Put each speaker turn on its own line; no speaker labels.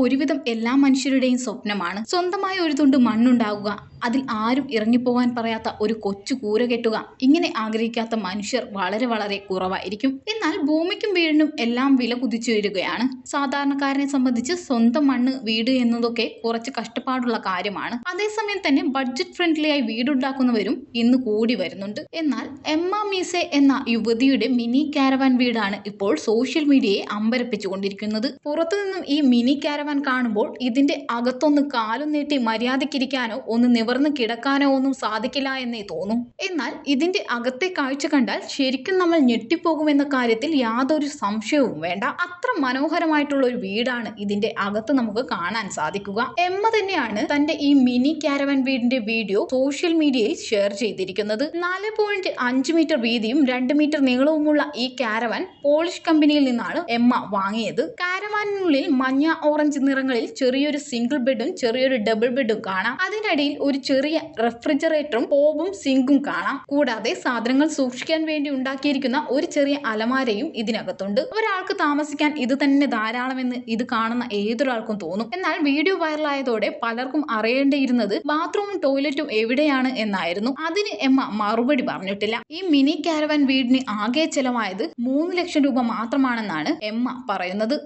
ഒരുവിധം എല്ലാ മനുഷ്യരുടെയും സ്വപ്നമാണ്. സ്വന്തമായ ഒരു തുണ്ട് മണ്ണുണ്ടാകുക. അതിൽ ആരും ഇറങ്ങിപ്പോകാൻ പറയാത്ത ഒരു കൊച്ചു കൂര കെട്ടുക. ഇങ്ങനെ ആഗ്രഹിക്കാത്ത മനുഷ്യർ വളരെ വളരെ കുറവായിരിക്കും. എന്നാൽ ഭൂമിക്കും വീടിനും എല്ലാം വില കുതിച്ചുയരുകയാണ് സാധാരണക്കാരനെ സംബന്ധിച്ച് സ്വന്തം മണ്ണ് വീട് എന്നതൊക്കെ കുറച്ച് കഷ്ടപ്പാടുള്ള കാര്യമാണ്. അതേസമയം തന്നെ ബഡ്ജറ്റ് ഫ്രണ്ട്ലി ആയി വീടുണ്ടാക്കുന്നവരും ഇന്ന് കൂടി വരുന്നുണ്ട്. എന്നാൽ എമ്മ മീസെ എന്ന യുവതിയുടെ മിനി കാരവാൻ വീടാണ് ഇപ്പോൾ സോഷ്യൽ മീഡിയയെ അമ്പരപ്പിച്ചുകൊണ്ടിരിക്കുന്നത്. പുറത്തുനിന്നും ഈ മിനി കാരവാൻ കാണുമ്പോൾ ഇതിന്റെ അകത്തൊന്ന് കാലും നീട്ടി മര്യാദക്കിരിക്കാനോ ഒന്ന് നിവർന്ന് കിടക്കാനോ ഒന്നും സാധിക്കില്ല എന്നേ തോന്നും. എന്നാൽ ഇതിന്റെ അകത്തെ കാഴ്ച കണ്ടാൽ ശരിക്കും നമ്മൾ ഞെട്ടിപ്പോകുമെന്ന കാര്യത്തിൽ യാതൊരു സംശയവും വേണ്ട. അത്ര മനോഹരമായിട്ടുള്ള ഒരു വീടാണ് ഇതിന്റെ അകത്ത് നമുക്ക് കാണാൻ സാധിക്കുക. എമ്മ തന്നെയാണ് തന്റെ ഈ മിനി കാരവൻ വീടിന്റെ വീഡിയോ സോഷ്യൽ മീഡിയയിൽ ഷെയർ ചെയ്തിരിക്കുന്നത്. നാല് പോയിന്റ് അഞ്ച് മീറ്റർ വീതിയും രണ്ട് മീറ്റർ നീളവുമുള്ള ഈ കാരവൻ പോളിഷ് കമ്പനിയിൽ നിന്നാണ് എമ്മ വാങ്ങിയത്. കാരവാനിനുള്ളിൽ മഞ്ഞ ഓറഞ്ച് നിറങ്ങളിൽ ചെറിയൊരു സിംഗിൾ ബെഡും ചെറിയൊരു ഡബിൾ ബെഡും കാണാം. അതിനിടയിൽ ഒരു ചെറിയ റെഫ്രിജറേറ്ററും പോവും സിങ്കും കാണാം. കൂടാതെ സാധനങ്ങൾ സൂക്ഷിക്കാൻ വേണ്ടി ഉണ്ടാക്കിയിരിക്കുന്ന ഒരു ചെറിയ അലമാരയും ഇതിനകത്തുണ്ട്. ഒരാൾക്ക് താമസിക്കാൻ ഇത് തന്നെ ധാരാളമെന്ന് ഇത് കാണുന്ന ഏതൊരാൾക്കും തോന്നും. എന്നാൽ വീഡിയോ വൈറലായതോടെ പലർക്കും അറിയേണ്ടിയിരുന്നത് ബാത്റൂമും ടോയ്ലറ്റും എവിടെയാണ് എന്നായിരുന്നു. അതിന് എമ്മ മറുപടി പറഞ്ഞിട്ടില്ല. ഈ മിനി കാരവൻ വീടിന് ആകെ ചെലവായത് മൂന്ന് ലക്ഷം രൂപ മാത്രമാണെന്നാണ് എമ്മ പറയുന്നത്.